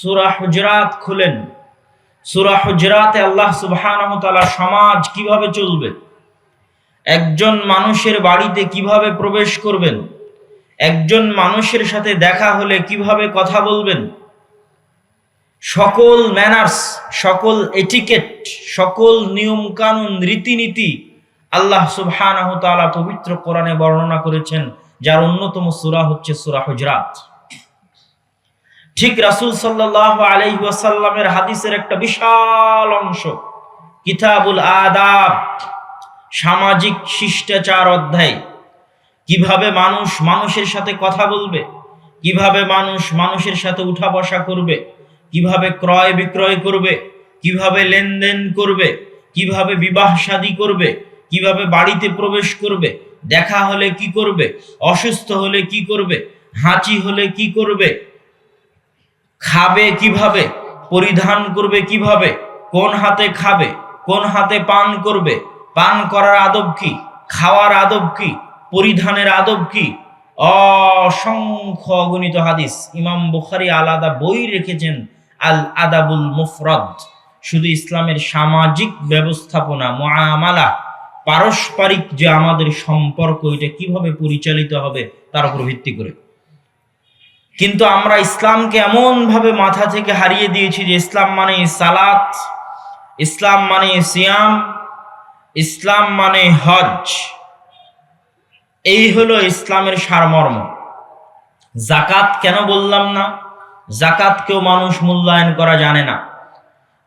সুরা হুজরাত খুলেন। সুরা হুজরাতে আল্লাহ সুবহানাহু সমাজ কীভাবে চলবে? একজন মানুষের বাড়িতে কীভাবে প্রবেশ করবেন? একজন মানুষের সাথে দেখা হলে কীভাবে কথা বলবেন? সকল ম্যানার্স সকল এটিকেট সকল নিয়ম কানুন রীতিনীতি আল্লাহ সুবহানাহু পবিত্র কোরআনে বর্ণনা করেছেন, যার অন্যতম সূরা হচ্ছে সূরা হুজরাত। ঠিক রাসূল আলাইহি হাদিসের একটা বিশাল অংশ। কিতাবুল আদাব, সামাজিক শিষ্টাচার অধ্যায়। কীভাবে মানুষ মানুষের সাথে কথা বলবে? কীভাবে মানুষ মানুষের সাথে উঠা বসা করবে? কীভাবে ক্রয় বিক্রয় করবে? কীভাবে লেনদেন করবে? কীভাবে বিবাহ শাদী করবে? কীভাবে বাড়িতে প্রবেশ করবে? দেখা হলে কি করবে? অসুস্থ হলে কি করবে? হাঁচি হলে কি করবে? খাবে কীভাবে? পরিধান করবে কীভাবে? কোন হাতে খাবে? কোন হাতে পান করবে? পান করার আদব কি? খাওয়ার আদব কি? পরিধানের আদব কি? অসংখ্য অগণিত হাদিস ইমাম বুখারি আলাদা বই রেখেছেন, আল আদাবুল মুফরদ। শুধু ইসলামের সামাজিক ব্যবস্থাপনা, মুআমালা, পারস্পরিক যে আমাদের সম্পর্ক, এটা কীভাবে পরিচালিত হবে, তার উপর ভিত্তি করে। কিন্তু আমরা ইসলামকে এমন ভাবে মাথা থেকে হারিয়ে দিয়েছি যে ইসলাম মানে সালাত, ইসলাম মানে সিয়াম, ইসলাম মানে হজ। এই হলো ইসলামের সারমর্ম। জাকাত কেন বললাম না? জাকাতকেও মানুষ মূল্যায়ন করা জানে না।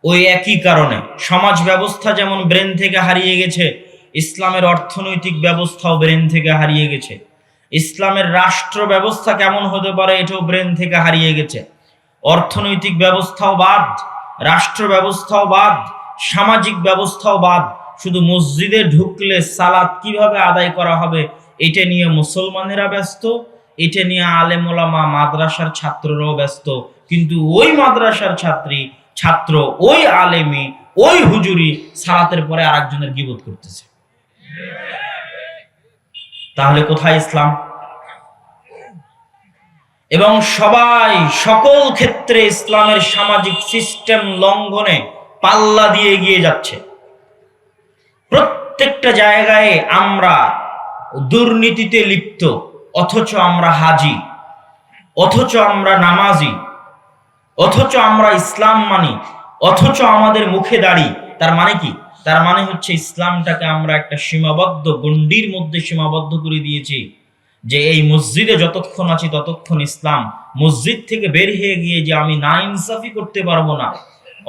ওই একই কারণে সমাজ ব্যবস্থা যেমন ব্রেন থেকে হারিয়ে গেছে, ইসলামের অর্থনৈতিক ব্যবস্থাও ব্রেন থেকে হারিয়ে গেছে। ইসলামের রাষ্ট্র ব্যবস্থা কেমন হতে পারে এটাও ব্রেন থেকে হারিয়ে গেছে। অর্থনৈতিক ব্যবস্থাও বাদ রাষ্ট্র ব্যবস্থাও বাদ, সামাজিক ব্যবস্থাও বাদ। শুধু মসজিদে ঢুকলে সালাত কীভাবে আদায় করা হবে, এটা নিয়ে মুসলমানেরা ব্যস্ত, এটা নিয়ে আলেমোলামা মাদ্রাসার ছাত্ররাও ব্যস্ত। কিন্তু ওই মাদ্রাসার ছাত্রী, ছাত্র, ওই আলেমি, ওই হুজুরি সালাতের পরে আরেকজনের গিবোধ করতেছে। তাহলে কোথায় ইসলাম? এবং সবাই সকল ক্ষেত্রে ইসলামের সামাজিক সিস্টেম লঙ্ঘনে পাল্লা দিয়ে এগিয়ে যাচ্ছে। প্রত্যেকটা জায়গায় আমরা দুর্নীতিতে লিপ্ত, অথচ আমরা হাজি, অথচ আমরা নামাজি, অথচ আমরা ইসলাম মানি, অথচ আমাদের মুখে দাড়ি, তার মানে কি? তার মানে হচ্ছে ইসলামটাকে আমরা একটা সীমাবদ্ধ গণ্ডির মধ্যে সীমাবদ্ধ করে দিয়েছি যে এই মসজিদে যতক্ষণ আছি ততক্ষণ ইসলাম। মসজিদ থেকে বের হয়ে গিয়ে যে আমি না ইনসাফি করতে পারব না,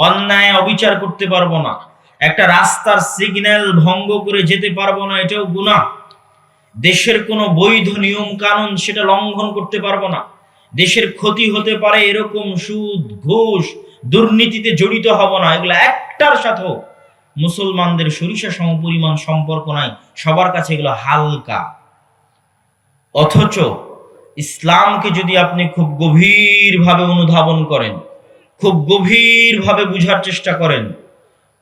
অন্যায় অবিচার করতে পারব না, একটা রাস্তার সিগন্যাল ভঙ্গ করে যেতে পারব না, এটাও গুণা দেশের কোনো বৈধ নিয়ম কানুন সেটা লঙ্ঘন করতে পারব না। দেশের ক্ষতি হতে পারে এরকম সুদ, ঘুষ, দুর্নীতিতে জড়িত হব না, এগুলো একটার সাথেও মুসলমানদের সরিষা সমপরিমাণ সম্পর্ক নাই, সবার কাছে এগুলো হালকা। অথচ ইসলামকে যদি আপনি খুব গভীরভাবে অনুধাবন করেন, খুব গভীরভাবে বুঝার চেষ্টা করেন,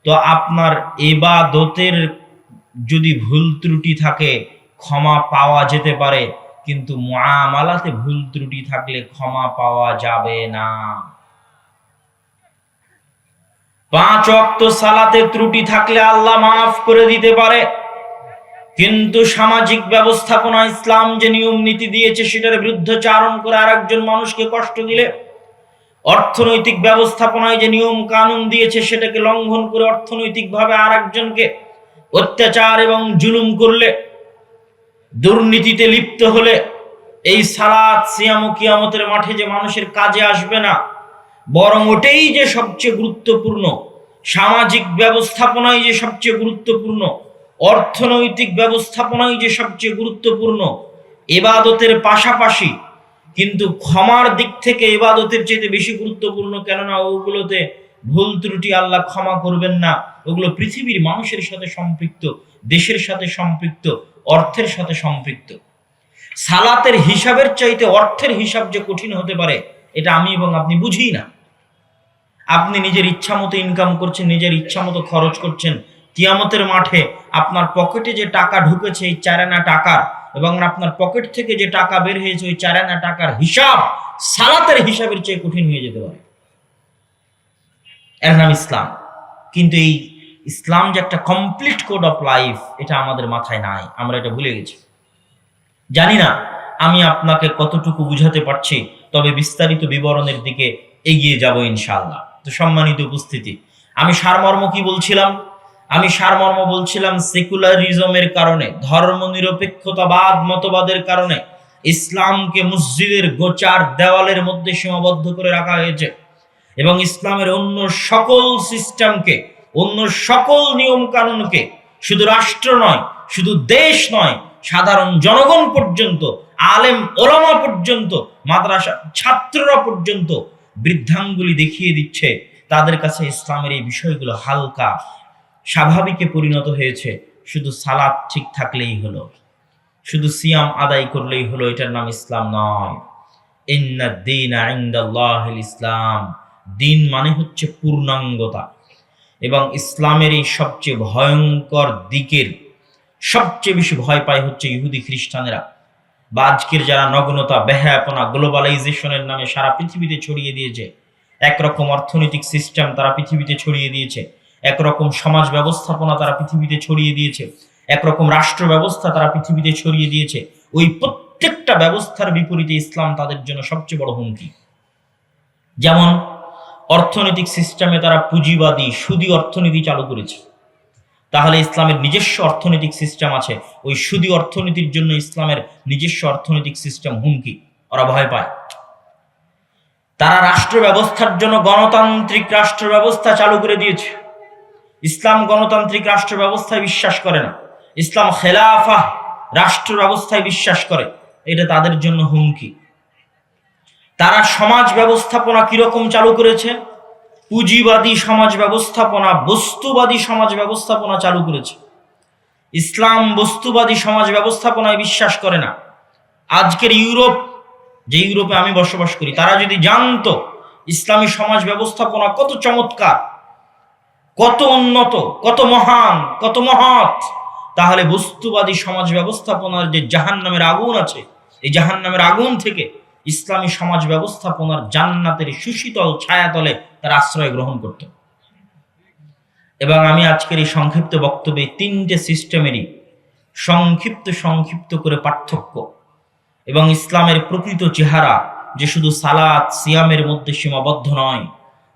তো আপনার এবাদতের যদি ভুল ত্রুটি থাকে, ক্ষমা পাওয়া যেতে পারে, কিন্তু মুআমালাতে ভুল ত্রুটি থাকলে ক্ষমা পাওয়া যাবে না। পাঁচ অক্ত সালাতে ত্রুটি থাকলে আল্লাহ মাফ করে দিতে পারে। কিন্তু সামাজিক ব্যবস্থাপনা ইসলাম যে নিয়ম নীতি দিয়েছে, সেটার বিরুদ্ধে চারণ করে আরেকজন মানুষকে কষ্ট দিলে, অর্থনৈতিক ব্যবস্থাপনায় যে নিয়ম কানুন দিয়েছে, সেটাকে লঙ্ঘন করে অর্থনৈতিকভাবে আরেকজনকে অত্যাচার এবং জুলুম করলে, দুর্নীতিতে লিপ্ত হলে, এই সালাত, সিয়াম কিয়ামতের মাঠে যে মানুষের কাজে আসবে না বরং ওটাই যে সবচেয়ে গুরুত্বপূর্ণ। সামাজিক ব্যবস্থাপনাই যে সবচেয়ে গুরুত্বপূর্ণ। অর্থনৈতিক ব্যবস্থাপনাই যে সবচেয়ে গুরুত্বপূর্ণ। এবাদতের পাশাপাশি কিন্তু ক্ষমার দিক থেকে এবাদতের চাইতে বেশি গুরুত্বপূর্ণ কেননা ওগুলোতে ভুল ত্রুটি আল্লাহ ক্ষমা করবেন না। ওগুলো পৃথিবীর মানুষের সাথে সম্পৃক্ত, দেশের সাথে সম্পৃক্ত, অর্থের সাথে সম্পৃক্ত। সালাতের হিসাবের চাইতে অর্থের হিসাব যে কঠিন হতে পারে, এটা আমি এবং আপনি বুঝি না। আপনি নিজের ইচ্ছা মতো ইনকাম করছেন, নিজের ইচ্ছা মতো খরচ করছেন, কিয়ামতের মাঠে আপনার পকেটে যে টাকা ঢুকেছে এই চারানা টাকার এবং আপনার পকেট থেকে যে টাকা বের হয়েছে ওই চারানা টাকার হিসাব সালাতের হিসাবের চেয়ে কঠিন হয়ে যেতে পারে। এর নাম ইসলাম। কিন্তু এই ইসলাম যে একটা কমপ্লিট কোড অফ লাইফ এটা আমাদের মাথায় নাই। আমরা এটা ভুলে গেছি। জানি না আমি আপনাকে কতটুকু বুঝাতে পারছি, তবে বিস্তারিত বিবরণের দিকে এগিয়ে যাব ইনশাআল্লাহ। সম্মানিত উপস্থিতি। আমি সারমর্ম কি বলছিলাম? আমি সারমর্ম বলছিলাম সেকুলারিজমের কারণে ধর্ম নিরপেক্ষতাবাদ মতবাদের কারণে ইসলামকে মসজিদের গোচার দেওয়ালের মধ্যে সীমাবদ্ধ করে রাখা হয়েছে এবং ইসলামের অন্য সকল সিস্টেমকে, অন্য সকল নিয়ম কানুনকে শুধু রাষ্ট্র নয়, শুধু দেশ নয়, সাধারণ জনগণ পর্যন্ত, আলেম ওলামা পর্যন্ত, মাদ্রাসা ছাত্ররা পর্যন্ত বৃদ্ধাঙ্গুলি দেখিয়ে দিচ্ছে, তাদের কাছে ইসলামের এই বিষয়গুলো হালকা, স্বাভাবিকে পরিণত হয়েছে। শুধু সালাদ ঠিক থাকলেই হলো, শুধু সিয়াম আদায় করলেই হলো, এটার নাম ইসলাম নয়। ইসলাম দিন মানে হচ্ছে পূর্ণাঙ্গতা। এবং ইসলামের এই সবচেয়ে ভয়ঙ্কর দিকের সবচেয়ে বেশি ভয় পায় হচ্ছে ইহুদি খ্রিস্টানেরা। বা আজকের যারা নগ্নতা, বেহায়াপনা, গ্লোবালাইজেশনের নামে সারা পৃথিবীতে ছড়িয়ে দিয়েছে, একরকম অর্থনৈতিক সিস্টেম তারা পৃথিবীতে ছড়িয়ে দিয়েছে, একরকম সমাজ ব্যবস্থাপনা তারা পৃথিবীতে ছড়িয়ে দিয়েছে, একরকম রাষ্ট্র ব্যবস্থা তারা পৃথিবীতে ছড়িয়ে দিয়েছে, ওই প্রত্যেকটা ব্যবস্থার বিপরীতে ইসলাম তাদের জন্য সবচেয়ে বড় হুমকি। যেমন, অর্থনৈতিক সিস্টেমে তারা পুঁজিবাদী, সুদী অর্থনীতি চালু করেছে। তাহলে ইসলামের নিজস্ব অর্থনৈতিক সিস্টেম আছে। ওই সুদি অর্থনীতির জন্য ইসলামের নিজস্ব অর্থনৈতিক সিস্টেম হুমকি। ওরা ভয় পায়। তারা রাষ্ট্র ব্যবস্থার জন্য গণতান্ত্রিক রাষ্ট্র ব্যবস্থা চালু করে দিয়েছে। ইসলাম গণতান্ত্রিক রাষ্ট্র ব্যবস্থায় বিশ্বাস করে না। ইসলাম খেলাফা রাষ্ট্র ব্যবস্থায় বিশ্বাস করে। এটা তাদের জন্য হুমকি। তারা সমাজ ব্যবস্থাপনা কীরকম চালু করেছে? পুঁজিবাদী সমাজ ব্যবস্থাপনা, বস্তুবাদী সমাজ ব্যবস্থাপনা চালু করেছে। ইসলাম বস্তুবাদী সমাজ ব্যবস্থাপনায় বিশ্বাস করে না। আজকের ইউরোপ, যে ইউরোপে আমি বসবাস করি, তারা যদি জানতো ইসলামী সমাজ ব্যবস্থাপনা কত চমৎকার, কত উন্নত, কত মহান, কত মহৎ, তাহলে বস্তুবাদী সমাজ ব্যবস্থাপনার যে জাহান নামের আগুন আছে, এই জাহান নামের আগুন থেকে ইসলামী সমাজ ব্যবস্থাপনার জান্নাতের সুশীতল ছায়াতলে তার আশ্রয় গ্রহণ করত। এবং আমি আজকের এই সংক্ষিপ্ত বক্তব্যে তিনটে সিস্টেমেরই সংক্ষিপ্ত সংক্ষিপ্ত করে পার্থক্য এবং ইসলামের প্রকৃত চেহারা যে শুধু সালাত, সিয়ামের মধ্যে সীমাবদ্ধ নয়,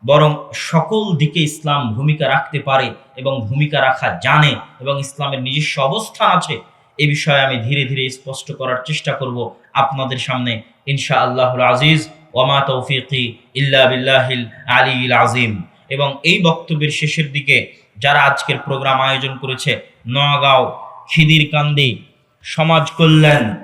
বরং সকল দিকে ইসলাম ভূমিকা রাখতে পারে এবং ভূমিকা রাখা জানে এবং ইসলামের নিজস্ব অবস্থান আছে, এ বিষয়ে আমি ধীরে ধীরে স্পষ্ট করার চেষ্টা করব। আপনাদের সামনে ইনশা আল্লাহুল আজিজ, ওয়ামা তৌফিকি ইল্লা বিল্লাহিল আলীল আজিম। এবং এই বক্তব্যের শেষের দিকে যারা আজকের প্রোগ্রাম আয়োজন করেছে, নগাঁও খিদির কান্দি সমাজ কল্যাণ,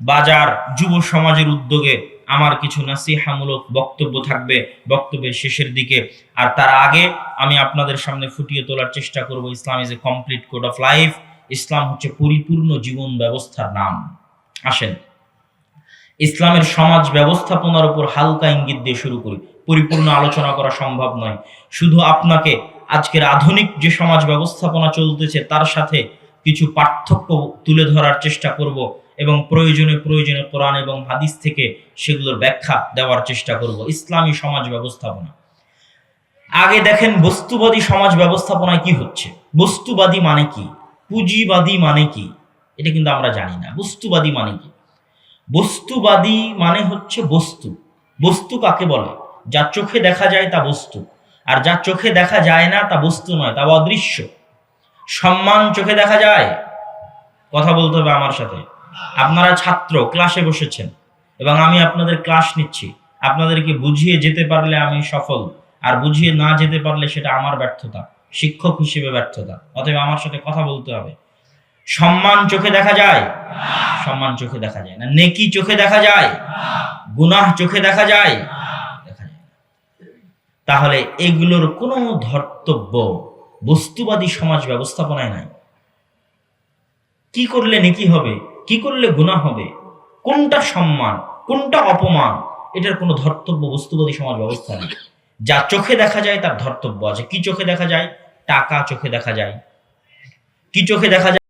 বাজার, যুব সমাজের উদ্যোগে আমার কিছু নাসিহামূলক বক্তব্য থাকবে বক্তব্যের শেষের দিকে। আর তার আগে আমি আপনাদের সামনে ফুটিয়ে তোলার চেষ্টা করব, Islam is a complete code of life. ইসলাম হচ্ছে পরিপূর্ণ জীবন ব্যবস্থার নাম। আসেন। ইসলামের সমাজ ব্যবস্থাপনার উপর হালকা ইঙ্গিত দিয়ে শুরু করি। পরিপূর্ণ আলোচনা করা সম্ভব নয়। শুধু আপনাকে আজকের আধুনিক যে সমাজ ব্যবস্থাপনা চলতেছে, তার সাথে কিছু পার্থক্য তুলে ধরার চেষ্টা করব এবং প্রয়োজনে প্রয়োজনে কোরআন এবং হাদিস থেকে সেগুলোর ব্যাখ্যা দেওয়ার চেষ্টা করব। ইসলামী সমাজ ব্যবস্থাপনা। আগে দেখেন, বস্তুবাদী সমাজ ব্যবস্থাপনায় কি হচ্ছে? বস্তুবাদী মানে কি? পুঁজিবাদী মানে কি? এটা কিন্তু আমরা জানি না। বস্তুবাদী মানে কি? বস্তুবাদী মানে হচ্ছে বস্তু। বস্তু কাকে বলে? যা চোখে দেখা যায় তা বস্তু। আর যা চোখে দেখা যায় না তা বস্তু নয়, তা অদৃশ্য। সম্মান চোখে দেখা যায়? কথা বলতে হবে আমার সাথে। আপনারা ছাত্র, ক্লাসে বসেছেন। এবং আমি আপনাদের ক্লাস নিচ্ছি। আপনাদেরকে বুঝিয়ে যেতে পারলে আমি সফল। আর বুঝিয়ে না যেতে পারলে সেটা আমার ব্যর্থতা, শিক্ষক হিসেবে ব্যর্থতা। অতএব আমার সাথে কথা বলতে হবে। সম্মান চোখে দেখা যায়? সম্মান চোখে দেখা যায় না। নেকি চোখে দেখা যায়? গুনাহ চোখে দেখা যায়? তাহলে এগুলোর কোনো ধর্তব্য বস্তুবাদী সমাজ ব্যবস্থাপনায় নাই। কি করলে নেকি হবে? কি করলে গুনাহ হবে? কোনটা সম্মান? কোনটা অপমান? এটার কোনো ধর্তব্য বস্তুবাদী সমাজ ব্যবস্থা নেই। যা চোখে দেখা যায়, তার ধর্তব্য আছে। কি চোখে দেখা যায়? টাকা চোখে দেখা যায়। কি চোখে দেখা যায়?